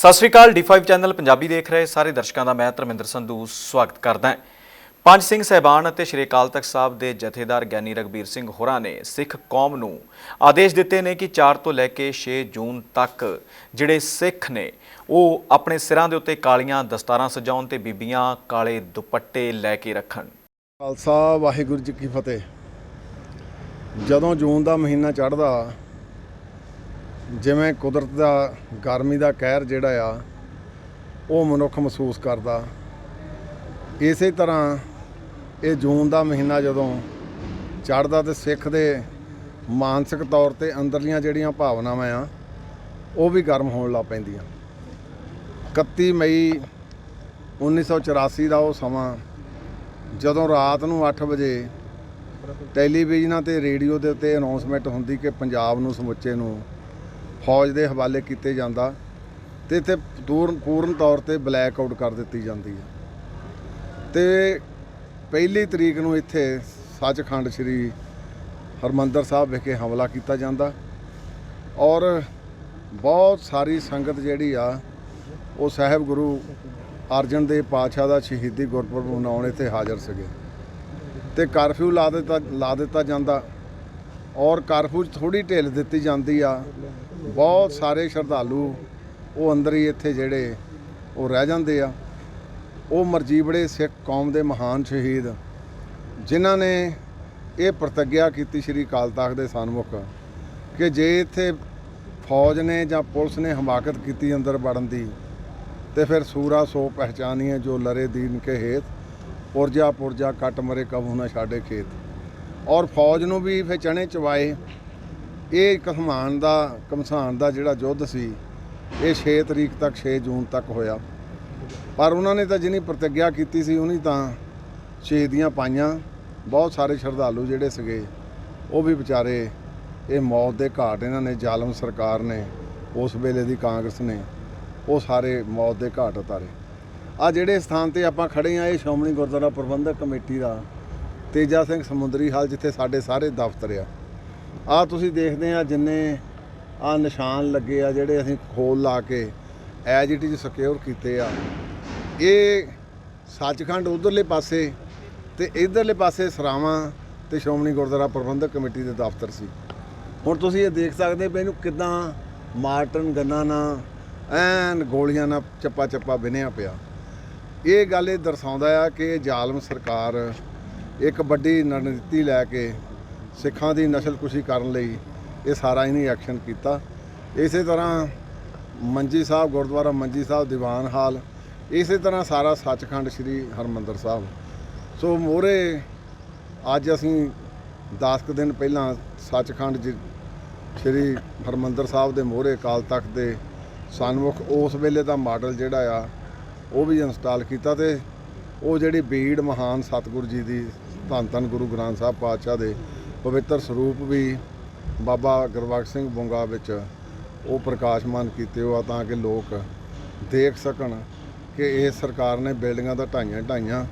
ਸਤਿ ਸ਼੍ਰੀ ਅਕਾਲ D5 channel Punjabi ਦੇਖ ਰਹੇ ਸਾਰੇ ਦਰਸ਼ਕਾਂ ਦਾ, ਮੈਂ ਧਰਮਿੰਦਰ ਸੰਧੂ ਸਵਾਗਤ ਕਰਦਾ ਹਾਂ। ਪੰਜ ਸਿੰਘ ਸਹਿਬਾਨ ਅਤੇ ਸ਼੍ਰੀ ਅਕਾਲ ਤਖਤ ਸਾਹਿਬ ਦੇ ਜਥੇਦਾਰ ਗਿਆਨੀ ਰਗਬੀਰ ਸਿੰਘ ਹੋਰਾਂ ਨੇ ਸਿੱਖ ਕੌਮ ਨੂੰ ਆਦੇਸ਼ ਦਿੱਤੇ ਨੇ ਕਿ 4 ਤੋਂ ਲੈ ਕੇ 6 ਜੂਨ ਤੱਕ ਜਿਹੜੇ ਸਿੱਖ ਨੇ, ਉਹ ਆਪਣੇ ਸਿਰਾਂ ਦੇ ਉੱਤੇ ਕਾਲੀਆਂ ਦਸਤਾਰਾਂ ਸਜਾਉਣ ਤੇ ਬੀਬੀਆਂ ਕਾਲੇ ਦੁਪੱਟੇ ਲੈ ਕੇ ਰੱਖਣ। ਖਾਲਸਾ, ਵਾਹਿਗੁਰੂ ਜੀ ਕੀ ਫਤਿਹ। ਜਦੋਂ ਜੂਨ ਦਾ ਮਹੀਨਾ ਚੜ੍ਹਦਾ ਜਿਵੇਂ ਕੁਦਰਤ ਦਾ, ਗਰਮੀ ਦਾ ਕਹਿਰ ਜਿਹੜਾ ਆ, ਉਹ ਮਨੁੱਖ ਮਹਿਸੂਸ ਕਰਦਾ। ਇਸੇ ਤਰ੍ਹਾਂ ਇਹ ਜੂਨ ਦਾ ਮਹੀਨਾ ਜਦੋਂ ਚੜ੍ਹਦਾ ਤੇ ਸਿੱਖ ਦੇ ਮਾਨਸਿਕ ਤੌਰ ਤੇ ਅੰਦਰਲੀਆਂ ਜਿਹੜੀਆਂ ਭਾਵਨਾਵਾਂ ਆ, ਉਹ ਵੀ ਗਰਮ ਹੋਣ ਲੱਗ ਪੈਂਦੀਆਂ। 31 ਮਈ 1984 ਦਾ ਉਹ ਸਮਾਂ, ਜਦੋਂ ਰਾਤ ਨੂੰ 8 ਵਜੇ ਟੈਲੀਵਿਜ਼ਨਾਂ ਤੇ ਰੇਡੀਓ ਦੇ ਉੱਤੇ ਅਨਾਉਂਸਮੈਂਟ ਹੁੰਦੀ ਕਿ ਪੰਜਾਬ ਨੂੰ ਸਮੁੱਚੇ ਨੂੰ ਫੌਜ ਦੇ ਹਵਾਲੇ ਕੀਤੇ ਜਾਂਦਾ ਤੇ ਇੱਥੇ ਦੂਰ ਪੂਰਨ ਤੌਰ ਤੇ ਬਲੈਕ ਆਊਟ ਕਰ ਦਿੱਤੀ ਜਾਂਦੀ ਹੈ। ਤੇ ਪਹਿਲੀ ਤਰੀਕ ਨੂੰ ਇੱਥੇ ਸੱਚਖੰਡ ਸ੍ਰੀ ਹਰਮੰਦਰ ਸਾਹਿਬ ਵਿਖੇ ਹਮਲਾ ਕੀਤਾ ਜਾਂਦਾ ਔਰ ਬਹੁਤ ਸਾਰੀ ਸੰਗਤ ਜਿਹੜੀ ਆ, ਉਹ ਸਾਹਿਬ ਗੁਰੂ ਅਰਜਨ ਦੇਵ ਪਾਤਸ਼ਾਹ ਦਾ ਸ਼ਹੀਦੀ ਗੁਰਪੁਰਬ ਮਨਾਉਣ ਇੱਥੇ ਹਾਜ਼ਰ ਸੀਗੇ। ਤੇ ਕਰਫਿਊ ਲਾ ਦਿੱਤਾ ਲਾ ਦਿੱਤਾ ਜਾਂਦਾ ਔਰ ਕਰਫਿਊ 'ਚ ਥੋੜੀ ਢਿੱਲ ਦਿੱਤੀ ਜਾਂਦੀ ਆ ਬਹੁਤ ਸਾਰੇ ਸ਼ਰਧਾਲੂ ਉਹ ਅੰਦਰ ਹੀ ਇੱਥੇ ਜਿਹੜੇ ਉਹ ਰਹਿ ਜਾਂਦੇ ਆ। ਉਹ ਮਰਜੀਬੜੇ ਸਿੱਖ ਕੌਮ ਦੇ ਮਹਾਨ ਸ਼ਹੀਦ, ਜਿਨ੍ਹਾਂ ਨੇ ਇਹ ਪ੍ਰਤੀਗਿਆ ਕੀਤੀ ਸ੍ਰੀ ਅਕਾਲ ਤਖਤ ਦੇ ਸਨਮੁਖ ਕਿ ਜੇ ਇੱਥੇ ਫੌਜ ਨੇ ਜਾਂ ਪੁਲਿਸ ਨੇ ਹਮਾਕਤ ਕੀਤੀ ਅੰਦਰ ਵੜਨ ਦੀ, ਤੇ ਫਿਰ ਸੂਰਾ ਸੋ ਪਹਿਚਾਨੀਏ ਜੋ ਲਰੇ ਦੀਨ ਕੇ ਹੇਤ, ਪੁਰਜਾ ਪੁਰਜਾ ਕੱਟ ਮਰੇ ਕਬੂ ਨਾ ਛਾੜੇ ਖੇਤ। ਔਰ ਫੌਜ ਨੂੰ ਵੀ ਫਿਰ ਚਣੇ ਚਵਾਏ ਇਹ ਕਹਮਾਨ ਦਾ ਕਮਸਾਨ ਦਾ ਜਿਹੜਾ ਯੁੱਧ ਸੀ, ਇਹ 6 ਤਰੀਕ ਤੱਕ 6 ਜੂਨ ਤੱਕ ਹੋਇਆ। ਪਰ ਉਹਨਾਂ ਨੇ ਤਾਂ ਜਿਹਨੀ ਪ੍ਰਤੀਗਿਆ ਕੀਤੀ ਸੀ, ਉਹਨੀ ਤਾਂ ਸ਼ਹੀਦੀਆਂ ਪਾਈਆਂ। ਬਹੁਤ ਸਾਰੇ ਸ਼ਰਧਾਲੂ ਜਿਹੜੇ ਸੀਗੇ, ਉਹ ਵੀ ਵਿਚਾਰੇ, ਇਹ ਮੌਤ ਦੇ ਘਾਟ ਇਹਨਾਂ ਨੇ, ਜ਼ਾਲਮ ਸਰਕਾਰ ਨੇ, ਉਸ ਵੇਲੇ ਦੀ ਕਾਂਗਰਸ ਨੇ, ਉਹ ਸਾਰੇ ਮੌਤ ਦੇ ਘਾਟ ਉਤਾਰੇ। ਆ ਜਿਹੜੇ ਸਥਾਨ ਤੇ ਆਪਾਂ ਖੜੇ ਆ, ਇਹ ਸ਼੍ਰੋਮਣੀ ਗੁਰਦੁਆਰਾ ਪ੍ਰਬੰਧਕ ਕਮੇਟੀ ਦਾ ਤੇਜਾ ਸਿੰਘ ਸਮੁੰਦਰੀ ਹਾਲ, ਜਿੱਥੇ ਸਾਡੇ ਸਾਰੇ ਦਫ਼ਤਰ ਆ। ਆ ਤੁਸੀਂ ਦੇਖਦੇ ਆ ਜਿੰਨੇ ਆ ਨਿਸ਼ਾਨ ਲੱਗੇ ਆ ਜਿਹੜੇ ਅਸੀਂ ਖੋਲ ਲਾ ਕੇ ਐਜ ਇਟ ਇਜ਼ ਸਿਕਿਉਰ ਕੀਤੇ ਆ। ਇਹ ਸੱਚਖੰਡ ਉਧਰਲੇ ਪਾਸੇ ਤੇ ਇਧਰਲੇ ਪਾਸੇ ਸਰਾਵਾਂ ਤੇ ਸ਼੍ਰੋਮਣੀ ਗੁਰਦੁਆਰਾ ਪ੍ਰਬੰਧਕ ਕਮੇਟੀ ਦੇ ਦਫ਼ਤਰ ਸੀ। ਹੁਣ ਤੁਸੀਂ ਇਹ ਦੇਖ ਸਕਦੇ ਪਏ ਇਹਨੂੰ ਕਿਦਾਂ ਮਾਰਟਨ ਗੰਨਾ ਨਾਲ ਐਨ ਗੋਲੀਆਂ ਨਾਲ ਚੱਪਾ ਚੱਪਾ ਬਿਨਿਆ ਪਿਆ। ਇਹ ਗੱਲ ਇਹ ਦਰਸਾਉਂਦਾ ਆ ਕਿ ਜ਼ਾਲਮ ਸਰਕਾਰ ਇੱਕ ਵੱਡੀ ਰਣਨੀਤੀ ਲੈ ਕੇ ਸਿੱਖਾਂ ਦੀ ਨਸਲਕੁਸ਼ੀ ਕਰਨ ਲਈ ਇਹ ਸਾਰਾ ਇਹਨੇ ਐਕਸ਼ਨ ਕੀਤਾ। ਇਸੇ ਤਰ੍ਹਾਂ ਮੰਜੀ ਸਾਹਿਬ, ਗੁਰਦੁਆਰਾ ਮੰਜੀ ਸਾਹਿਬ, ਦੀਵਾਨ ਹਾਲ, ਇਸੇ ਤਰ੍ਹਾਂ ਸਾਰਾ ਸੱਚਖੰਡ ਸ੍ਰੀ ਹਰਮੰਦਰ ਸਾਹਿਬ। ਸੋ ਮੋਰੇ, ਅੱਜ ਅਸੀਂ 10 ਕੁ ਦਿਨ ਪਹਿਲਾਂ ਸੱਚਖੰਡ ਜੀ, ਸ੍ਰੀ ਹਰਮੰਦਰ ਸਾਹਿਬ ਦੇ ਮੋਹਰੇ ਅਕਾਲ ਤਖਤ ਦੇ ਸਨਮੁਖ, ਉਸ ਵੇਲੇ ਦਾ ਮਾਡਲ ਜਿਹੜਾ ਆ, ਉਹ ਵੀ ਇੰਸਟਾਲ ਕੀਤਾ ਤੇ ਉਹ ਜਿਹੜੀ ਬੀੜ ਮਹਾਨ ਸਤਿਗੁਰੂ ਜੀ ਦੀ ਧੰਨ ਧੰਨ ਗੁਰੂ ਗ੍ਰੰਥ ਸਾਹਿਬ ਪਾਤਸ਼ਾਹ ਦੇ ਪਵਿੱਤਰ ਸਰੂਪ ਵੀ ਬਾਬਾ ਗੁਰਬਖਸ਼ ਸਿੰਘ ਬੁੰਗਾ ਵਿੱਚ ਉਹ ਪ੍ਰਕਾਸ਼ਮਾਨ ਕੀਤੇ ਹੋ ਆ ਤਾਂ ਕਿ ਲੋਕ ਦੇਖ ਸਕਣ ਕਿ ਇਹ ਸਰਕਾਰ ਨੇ ਬਿਲਡਿੰਗਾਂ ਦਾ ਢਾਈਆਂ ਢਾਈਆਂ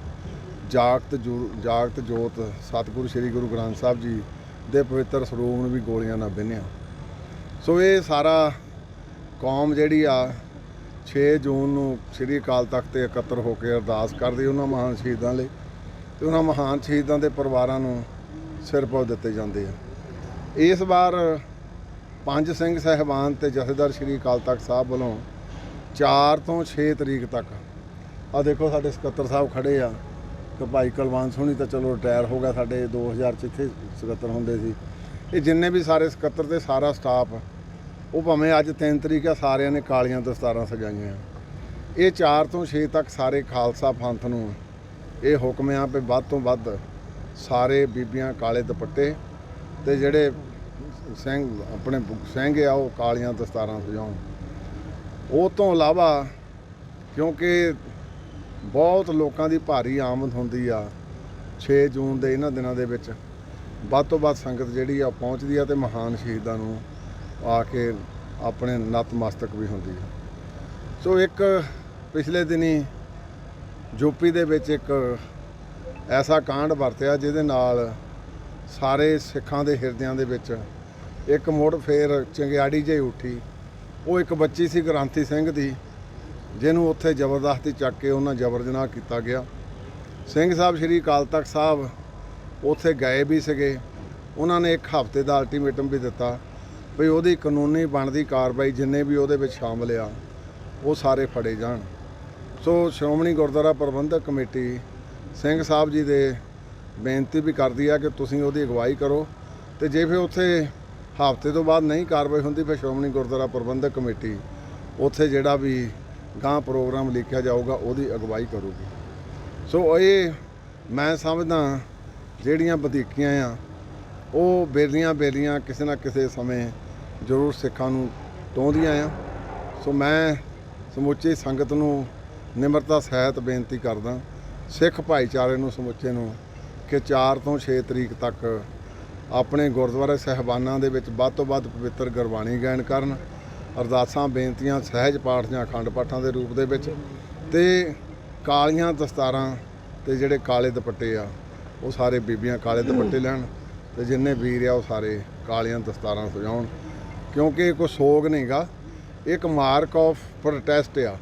ਜਾਗਤ ਜੂ- ਜਾਗਤ ਜੋਤ ਸਤਿਗੁਰੂ ਸ੍ਰੀ ਗੁਰੂ ਗ੍ਰੰਥ ਸਾਹਿਬ ਜੀ ਦੇ ਪਵਿੱਤਰ ਸਰੂਪ ਨੂੰ ਵੀ ਗੋਲੀਆਂ ਨਾਲ ਬਿੰਨਿਆ। ਸੋ ਇਹ ਸਾਰਾ ਕੌਮ ਜਿਹੜੀ ਆ 6 ਜੂਨ ਨੂੰ ਸ੍ਰੀ ਅਕਾਲ ਤਖਤ ਤੇ ਇਕੱਤਰ ਹੋ ਕੇ ਅਰਦਾਸ ਕਰਦੀ ਉਹਨਾਂ ਮਹਾਨ ਸ਼ਹੀਦਾਂ ਲਈ ਤੇ ਉਹਨਾਂ ਮਹਾਨ ਸ਼ਹੀਦਾਂ ਦੇ ਪਰਿਵਾਰਾਂ ਨੂੰ ਸਿਰ ਪਾਉ ਦਿੱਤੇ ਜਾਂਦੇ ਆ। ਇਸ ਵਾਰ ਪੰਜ ਸਿੰਘ ਸਹਿਬਾਨ ਤੇ ਜਥੇਦਾਰ ਸ੍ਰੀ ਅਕਾਲ ਤਖਤ ਸਾਹਿਬ ਵੱਲੋਂ 4 ਤੋਂ 6 ਤਰੀਕ ਤੱਕ ਆ ਦੇਖੋ ਸਾਡੇ ਸਕੱਤਰ ਸਾਹਿਬ ਖੜੇ ਆ ਕਿ ਭਾਈ ਕੁਲਵੰਤ ਸੋਹਣੀ ਤਾਂ ਚਲੋ ਰਿਟਾਇਰ ਹੋ ਗਿਆ ਸਾਡੇ 2000 ਚ ਇੱਥੇ ਸਕੱਤਰ ਹੁੰਦੇ ਸੀ। ਇਹ ਜਿੰਨੇ ਵੀ ਸਾਰੇ ਸਕੱਤਰ ਤੇ ਸਾਰਾ ਸਟਾਫ, ਉਹ ਭਾਵੇਂ ਅੱਜ 3 ਤਰੀਕ ਆ, ਸਾਰਿਆਂ ਨੇ ਕਾਲੀਆਂ ਦਸਤਾਰਾਂ ਸਜਾਈਆਂ। ਇਹ 4 ਤੋਂ 6 ਤੱਕ ਸਾਰੇ ਖਾਲਸਾ ਪੰਥ ਨੂੰ ਇਹ ਹੁਕਮ ਆ ਵੀ ਵੱਧ ਤੋਂ ਵੱਧ ਸਾਰੇ ਬੀਬੀਆਂ ਕਾਲੇ ਦੁਪੱਟੇ ਤੇ ਜਿਹੜੇ ਸਿੰਘ ਆਪਣੇ ਸਿੰਘ ਆ, ਉਹ ਕਾਲੀਆਂ ਦਸਤਾਰਾਂ ਸਜਾਉਣ। ਉਹ ਤੋਂ ਇਲਾਵਾ ਕਿਉਂਕਿ ਬਹੁਤ ਲੋਕਾਂ ਦੀ ਭਾਰੀ ਆਮਦ ਹੁੰਦੀ ਆ 6 ਜੂਨ ਦੇ ਇਹਨਾਂ ਦਿਨਾਂ ਦੇ ਵਿੱਚ, ਵੱਧ ਤੋਂ ਵੱਧ ਸੰਗਤ ਜਿਹੜੀ ਆ ਪਹੁੰਚਦੀ ਆ ਤੇ ਮਹਾਨ ਸ਼ਹੀਦਾਂ ਨੂੰ ਆ ਕੇ ਆਪਣੇ ਨਤਮਸਤਕ ਵੀ ਹੁੰਦੀ ਆ। ਸੋ ਇੱਕ ਪਿਛਲੇ ਦਿਨੀ ਯੂਪੀ ਦੇ ਵਿੱਚ ਇੱਕ ਐਸਾ ਕਾਂਡ ਵਰਤਿਆ ਜਿਹਦੇ ਨਾਲ ਸਾਰੇ ਸਿੱਖਾਂ ਦੇ ਹਿਰਦਿਆਂ ਦੇ ਵਿੱਚ ਇੱਕ ਮੁੜ ਫੇਰ ਚੰਗਿਆੜੀ ਜਿਹੀ ਉੱਠੀ। ਉਹ ਇੱਕ ਬੱਚੀ ਸੀ ਗ੍ਰਾਂਥੀ ਸਿੰਘ ਦੀ, ਜਿਹਨੂੰ ਉੱਥੇ ਜ਼ਬਰਦਸਤੀ ਚੱਕ ਕੇ ਉਹਨਾਂ ਜਬਰ ਜਨਾਹ ਕੀਤਾ ਗਿਆ। ਸਿੰਘ ਸਾਹਿਬ ਸ਼੍ਰੀ ਅਕਾਲ ਤਖਤ ਸਾਹਿਬ ਉੱਥੇ ਗਏ ਵੀ ਸੀਗੇ। ਉਹਨਾਂ ਨੇ ਇੱਕ ਹਫ਼ਤੇ ਦਾ ਅਲਟੀਮੇਟਮ ਵੀ ਦਿੱਤਾ ਵੀ ਉਹਦੀ ਕਾਨੂੰਨੀ ਬਣਦੀ ਕਾਰਵਾਈ ਜਿੰਨੇ ਵੀ ਉਹਦੇ ਵਿੱਚ ਸ਼ਾਮਲ ਆ, ਉਹ ਸਾਰੇ ਫੜੇ ਜਾਣ। ਸੋ ਸ਼੍ਰੋਮਣੀ ਗੁਰਦੁਆਰਾ ਪ੍ਰਬੰਧਕ ਕਮੇਟੀ ਸਿੰਘ ਸਾਹਿਬ ਜੀ ਦੇ ਬੇਨਤੀ ਵੀ ਕਰਦੀ ਆ ਕਿ ਤੁਸੀਂ ਉਹਦੀ ਅਗਵਾਈ ਕਰੋ ਤੇ ਜੇ ਫਿਰ ਉੱਥੇ ਹਫ਼ਤੇ ਤੋਂ ਬਾਅਦ ਨਹੀਂ ਕਾਰਵਾਈ ਹੁੰਦੀ, ਫਿਰ ਸ਼੍ਰੋਮਣੀ ਗੁਰਦੁਆਰਾ ਪ੍ਰਬੰਧਕ ਕਮੇਟੀ ਉੱਥੇ ਜਿਹੜਾ ਵੀ ਗਾਂ ਪ੍ਰੋਗਰਾਮ ਲਿਖਿਆ ਜਾਊਗਾ, ਉਹਦੀ ਅਗਵਾਈ ਕਰੂਗੀ। ਸੋ ਇਹ ਮੈਂ ਸਮਝਦਾ ਜਿਹੜੀਆਂ ਵਧੀਕੀਆਂ ਆ, ਉਹ ਬੇਲੀਆਂ ਬੇਲੀਆਂ ਕਿਸੇ ਨਾ ਕਿਸੇ ਸਮੇਂ ਜ਼ਰੂਰ ਸਿੱਖਾਂ ਨੂੰ ਟੋਂਦੀਆਂ ਆ। ਸੋ ਮੈਂ ਸਮੁੱਚੀ ਸੰਗਤ ਨੂੰ ਨਿਮਰਤਾ ਸਹਿਤ ਬੇਨਤੀ ਕਰਦਾ ਸਿੱਖ ਭਾਈਚਾਰੇ ਨੂੰ, ਸਮੁੱਚੇ ਨੂੰ ਕਿ 4 ਤੋਂ 6 ਤਰੀਕ ਤੱਕ ਆਪਣੇ ਗੁਰਦੁਆਰੇ ਸਹਿਬਾਨਾਂ ਦੇ ਵਿੱਚ ਵੱਧ ਤੋਂ ਵੱਧ ਪਵਿੱਤਰ ਗੁਰਬਾਣੀ ਗਾਇਨ ਕਰਨ, ਅਰਦਾਸਾਂ, ਬੇਨਤੀਆਂ, ਸਹਿਜ ਪਾਠ ਜਾਂ ਅਖੰਡ ਪਾਠਾਂ ਦੇ ਰੂਪ ਦੇ ਵਿੱਚ ਤੇ ਕਾਲੀਆਂ ਦਸਤਾਰਾਂ ਤੇ ਜਿਹੜੇ ਕਾਲੇ ਦੁਪੱਟੇ ਆ, ਉਹ ਸਾਰੇ ਬੀਬੀਆਂ ਕਾਲੇ ਦੁਪੱਟੇ ਲੈਣ ਤੇ ਜਿੰਨੇ ਵੀਰ ਆ ਉਹ ਸਾਰੇ ਕਾਲੀਆਂ ਦਸਤਾਰਾਂ ਸਜਾਉਣ। ਕਿਉਂਕਿ ਇਹ ਕੋਈ ਸੋਗ ਨਹੀਂਗਾ ਇੱਕ ਮਾਰਕ ਆਫ ਪ੍ਰੋਟੈਸਟ ਆ।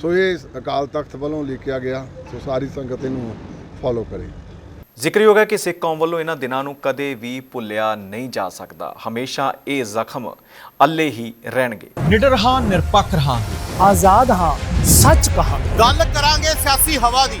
ਸੋ ਇਹ ਅਕਾਲ ਤਖਤ ਵੱਲੋਂ ਲਿਖਿਆ ਗਿਆ ਸੋ ਸਾਰੀ ਸੰਗਤ ਇਹਨੂੰ ਫੋਲੋ ਕਰੇ। ਜ਼ਿਕਰਯੋਗ ਹੈ ਕਿ ਸਿੱਖ ਕੌਮ ਵੱਲੋਂ ਇਹਨਾਂ ਦਿਨਾਂ ਨੂੰ ਕਦੇ ਵੀ ਭੁੱਲਿਆ ਨਹੀਂ ਜਾ ਸਕਦਾ। ਹਮੇਸ਼ਾ ਇਹ ਜ਼ਖਮ ਅੱਲੇ ਹੀ ਰਹਿਣਗੇ। ਨਿਡਰ ਹਾਂ ਨਿਰਪੱਖ ਰਹਾਂਗੇ। ਆਜ਼ਾਦ ਹਾਂ ਸੱਚ ਕਹਾਂਗੇ। ਗੱਲ ਕਰਾਂਗੇ ਸਿਆਸੀ ਹਵਾ ਦੀ।